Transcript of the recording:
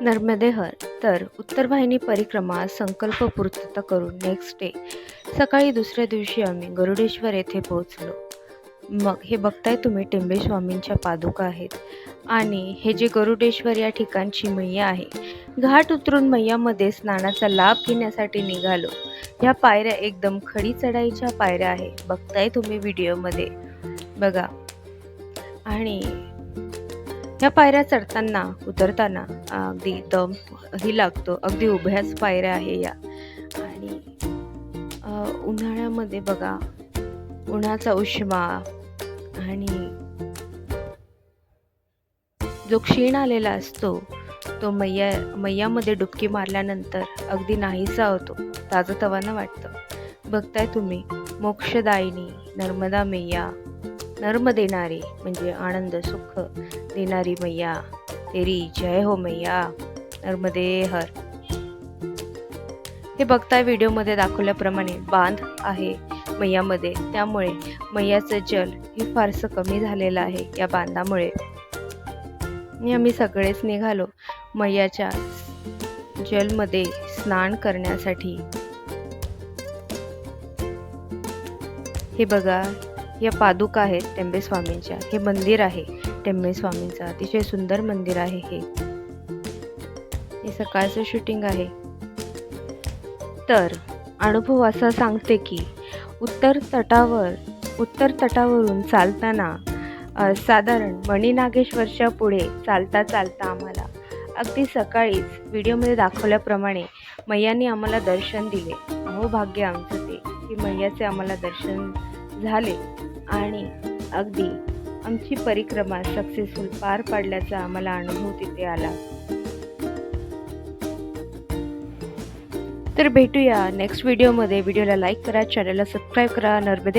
नर्मदेहर तर उत्तर वाहिनी परिक्रमा संकल्प पूर्तता करून नेक्स्ट डे सकाळी दुसऱ्या दिवशी आम्ही गरुडेश्वर येथे पोहोचलो. मग हे बघताय तुम्ही टिंबेस्वामींच्या पादुका आहेत. आणि हे जे गरुडेश्वर या ठिकाणची मैया आहे घाट उतरून मैयामध्ये स्नानाचा लाभ घेण्यासाठी निघालो. ह्या पायऱ्या एकदम खडी चढाईच्या पायऱ्या आहे. बघताय तुम्ही व्हिडिओमध्ये बघा. आणि ह्या पायऱ्या चढताना उतरताना अगदी दम ही लागतो. अगदी उभ्याच पायऱ्या आहे या. आणि उन्हाळ्यामध्ये बघा उन्हाचा उष्मा आणि जो क्षीण आलेला असतो तो मैया मैयामध्ये डुबकी मारल्यानंतर अगदी नाहीसा होतो ताजतवानं वाटतं. बघताय तुम्ही मोक्षदायिनी नर्मदा मैया. नर्म देणारी म्हणजे आनंद सुख देणारी मैया तेरी जय हो मैया नर्मदे हर. हे बघताय व्हिडिओमध्ये दाखवल्याप्रमाणे बांध आहे मैयामध्ये. त्यामुळे मैयाचं जल हे फारसं कमी झालेलं आहे या बांधामुळे. आणि आम्ही सगळेच निघालो मैयाच्या जलमध्ये स्नान करण्यासाठी. हे बघा या पादुका आहेत टेंबे स्वामींच्या. हे मंदिर आहे टेंबे स्वामींचं. अतिशय सुंदर मंदिर आहे हे. हे सकाळचं शूटिंग आहे. तर अनुभव असा सांगते की उत्तर तटावर उत्तर तटावरून चालताना साधारण मणिनागेश्वरच्या पुढे चालता चालता आम्हाला अगदी सकाळीच व्हिडिओमध्ये दाखवल्याप्रमाणे मैयाने आम्हाला दर्शन दिले. अहो भाग्य आमचं ते की मैयाचे आम्हाला दर्शन झाले आणि अगदी आमची परिक्रमा सक्सेसफुल पार पाडल्याचा आम्हाला अनुभव तिथे आला. तर भेटूया नेक्स्ट व्हिडिओमध्ये व्हिडिओला लाईक करा चॅनलला सबस्क्राईब करा. नर्मदे